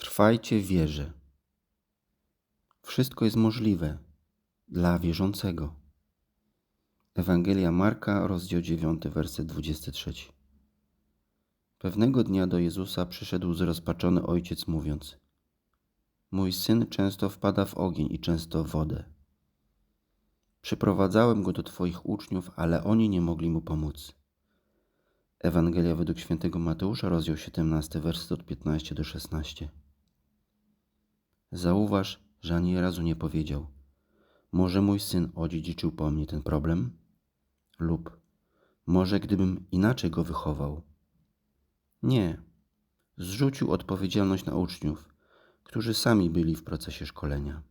Trwajcie w wierze. Wszystko jest możliwe dla wierzącego. Ewangelia Marka, rozdział 9, werset 23. Pewnego dnia do Jezusa przyszedł zrozpaczony ojciec, mówiąc: Mój syn często wpada w ogień i często w wodę. Przyprowadzałem go do Twoich uczniów, ale oni nie mogli mu pomóc. Ewangelia według świętego Mateusza, rozdział 17, werset od 15 do 16. Zauważ, że ani razu nie powiedział: Może mój syn odziedziczył po mnie ten problem? Lub może gdybym inaczej go wychował? Nie. Zrzucił odpowiedzialność na uczniów, którzy sami byli w procesie szkolenia.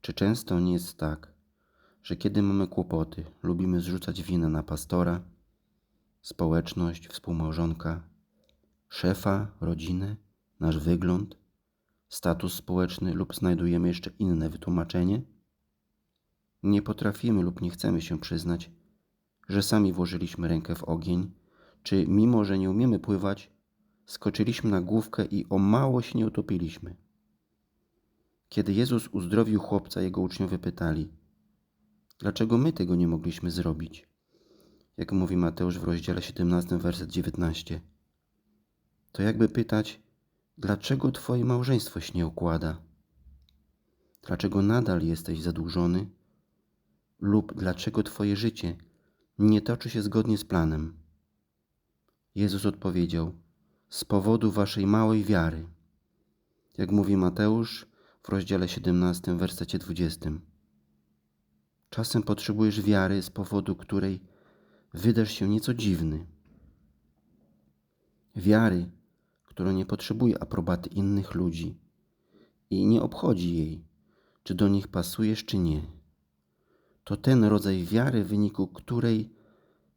Czy często nie jest tak, że kiedy mamy kłopoty, lubimy zrzucać winę na pastora, społeczność, współmałżonka, szefa, rodzinę, nasz wygląd, status społeczny lub znajdujemy jeszcze inne wytłumaczenie? Nie potrafimy lub nie chcemy się przyznać, że sami włożyliśmy rękę w ogień, czy mimo, że nie umiemy pływać, skoczyliśmy na główkę i o mało się nie utopiliśmy. Kiedy Jezus uzdrowił chłopca, jego uczniowie pytali: Dlaczego my tego nie mogliśmy zrobić? Jak mówi Mateusz w rozdziale 17, werset 19. To jakby pytać: Dlaczego Twoje małżeństwo się nie układa? Dlaczego nadal jesteś zadłużony? Lub dlaczego Twoje życie nie toczy się zgodnie z planem? Jezus odpowiedział: Z powodu Waszej małej wiary. Jak mówi Mateusz w rozdziale 17, wersecie 20. Czasem potrzebujesz wiary, z powodu której wydasz się nieco dziwny. Wiary, która nie potrzebuje aprobaty innych ludzi i nie obchodzi jej, czy do nich pasujesz, czy nie. To ten rodzaj wiary, w wyniku której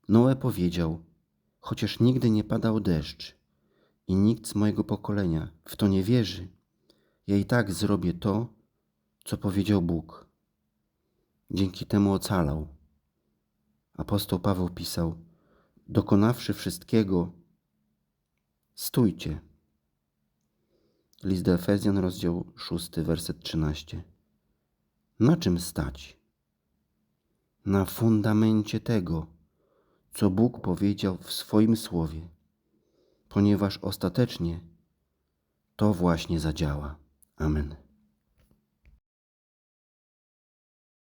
Noe powiedział: Chociaż nigdy nie padał deszcz i nikt z mojego pokolenia w to nie wierzy, ja i tak zrobię to, co powiedział Bóg. Dzięki temu ocalał. Apostoł Paweł pisał: Dokonawszy wszystkiego, stójcie. List do Efezjan, rozdział 6, werset 13. Na czym stać? Na fundamencie tego, co Bóg powiedział w swoim słowie, ponieważ ostatecznie to właśnie zadziała. Amen.